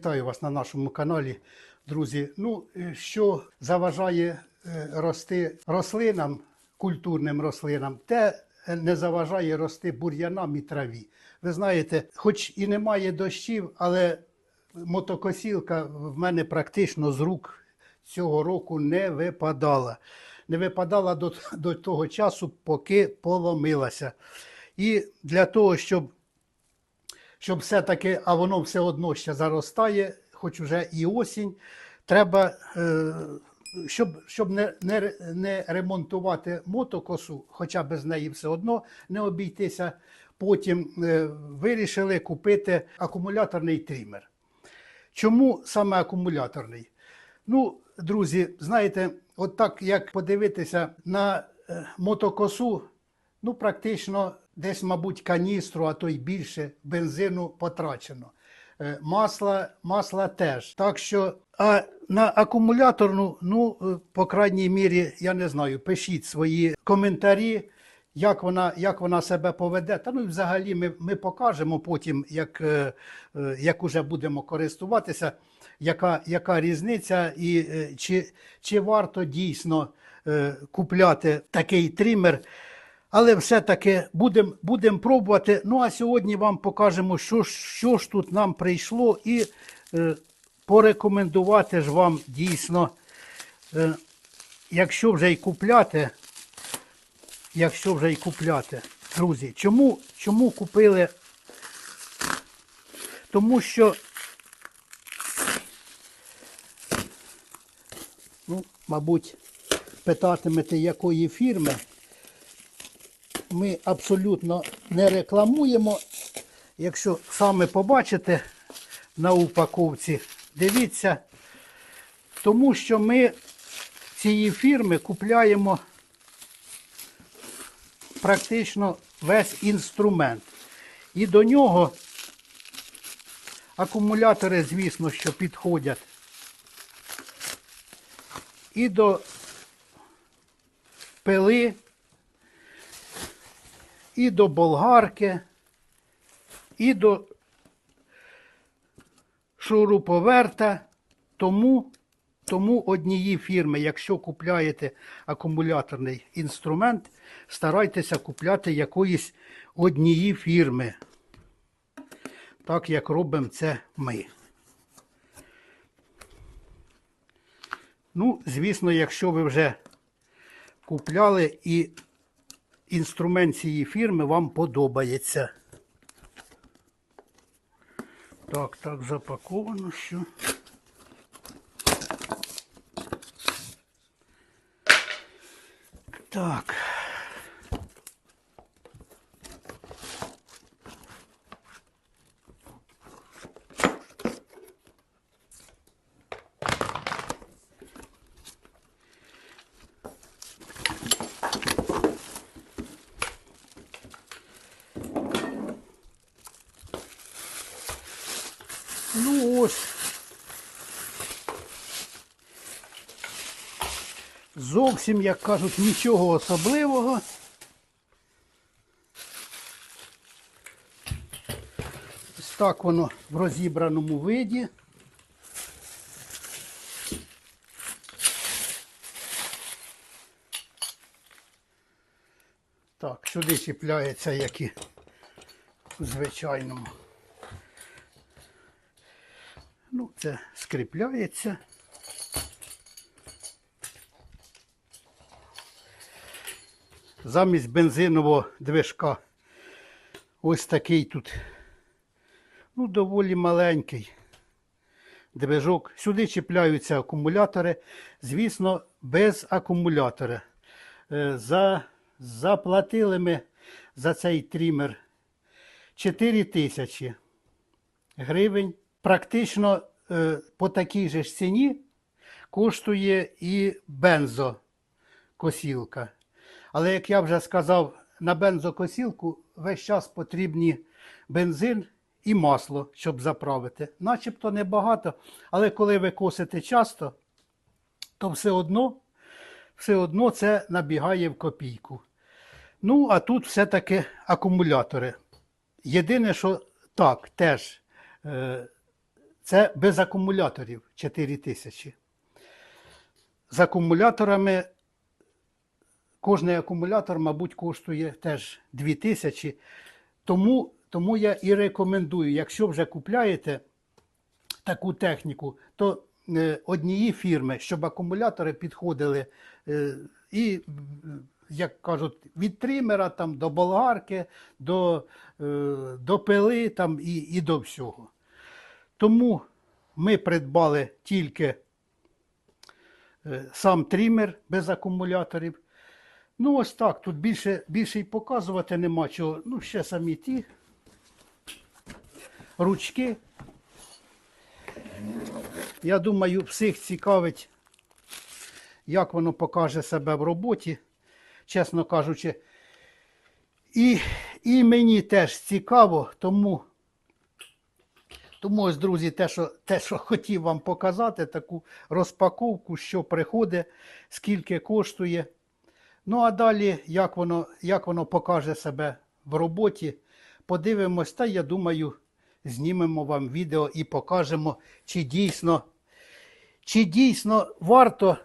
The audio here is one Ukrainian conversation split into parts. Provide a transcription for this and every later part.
Вітаю вас на нашому каналі, друзі. Ну, е, що заважає е, рости рослинам, культурним рослинам, те е, не заважає рости бур'янам і траві. Ви знаєте, хоч і немає дощів, але мотокосілка в мене практично з рук цього року не випадала. Не випадала до, до того часу, поки поломилася. І для того, щоб щоб все-таки, а воно все одно ще заростає, хоч уже і осінь, треба, е, щоб, щоб не, не, не ремонтувати мотокосу, хоча без неї все одно не обійтися. Потім е, вирішили купити акумуляторний трімер. Чому саме акумуляторний? Ну, друзі, знаєте, от так як подивитися на е, мотокосу, ну, практично десь, мабуть, каністру, а то й більше бензину потрачено. Е, Масла, масла теж. Так що, а на акумуляторну, ну, е, по крайній мірі, я не знаю, пишіть свої коментарі, як вона, як вона себе поведе. Та ну і взагалі ми, ми покажемо потім, як, е, як уже будемо користуватися, яка, яка різниця і чи, чи варто дійсно купляти такий тример. Але все-таки будемо будем пробувати. Ну а сьогодні вам покажемо, що, що ж тут нам прийшло, і е, порекомендувати ж вам дійсно, е, якщо вже й купляти, якщо вже й купляти, друзі, чому, чому купили? Тому що, ну, мабуть, питатимете, якої фірми ми абсолютно не рекламуємо. Якщо саме побачите на упаковці, дивіться, тому що ми цієї фірми купляємо практично весь інструмент. І до нього акумулятори, звісно, що підходять. І до пили, і до болгарки, і до шуруповерта. Тому, тому однієї фірми, якщо купляєте акумуляторний інструмент, старайтеся купляти якоїсь однієї фірми. Так як робимо це ми. Ну, звісно, якщо ви вже купляли і інструмент цієї фірми вам подобається. Так, так запаковано, що. Так. Ну ось. Зовсім, як кажуть, нічого особливого. Ось так воно в розібраному виді. Так, сюди чіпляється, як і у звичайному. Ну, це скріпляється. Замість бензинового движка ось такий тут, ну, доволі маленький движок. Сюди чіпляються акумулятори. Звісно, без акумулятора. Е, За, заплатили ми за цей трімер 4 тисячі гривень. Практично по такій же ж ціні коштує і бензокосілка. Але як я вже сказав, на бензокосілку весь час потрібні бензин і масло, щоб заправити. Начебто небагато, але коли ви косите часто, то все одно, все одно це набігає в копійку. Ну, а тут все-таки акумулятори. Єдине, що так, теж е, Це без акумуляторів 4 тисячі. З акумуляторами кожний акумулятор, мабуть, коштує теж 2 тисячі. Тому, тому я і рекомендую, якщо вже купляєте таку техніку, то е, однієї фірми, щоб акумулятори підходили е, і, як кажуть, від тримера там, до болгарки, до, е, до пили там, і, і до всього. Тому ми придбали тільки е, сам трімер без акумуляторів. Ну, ось так. Тут більше, більше й показувати нема чого. Ну, ще самі ті ручки. Я думаю, всіх цікавить, як воно покаже себе в роботі, чесно кажучи. І, і мені теж цікаво, тому, тому ось, друзі, те що, те, що хотів вам показати, таку розпаковку, що приходить, скільки коштує. Ну, а далі, як воно, як воно покаже себе в роботі, подивимось, та я думаю, знімемо вам відео і покажемо, чи дійсно, чи дійсно варто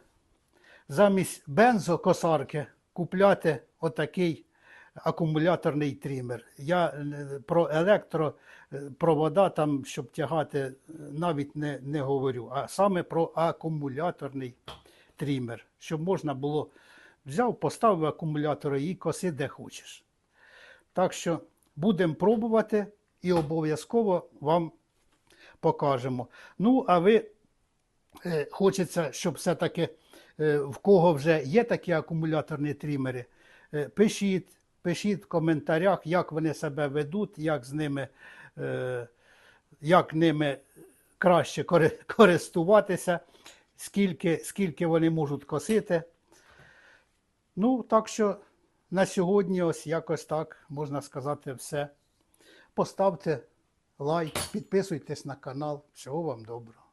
замість бензокосарки купляти отакий акумуляторний трімер. Я е, про електропровода, там, щоб тягати, е, навіть не, не говорю, а саме про акумуляторний трімер, щоб можна було взяв, поставив акумулятори і коси де хочеш. Так що будемо пробувати і обов'язково вам покажемо. Ну, а ви е, хочеться, щоб все-таки е, в кого вже є такі акумуляторні трімери, е, пишіть, пишіть в коментарях, як вони себе ведуть, як з ними, е, як ними краще користуватися, скільки, скільки вони можуть косити. Ну, так що на сьогодні ось якось так можна сказати все. Поставте лайк, підписуйтесь на канал. Всього вам доброго.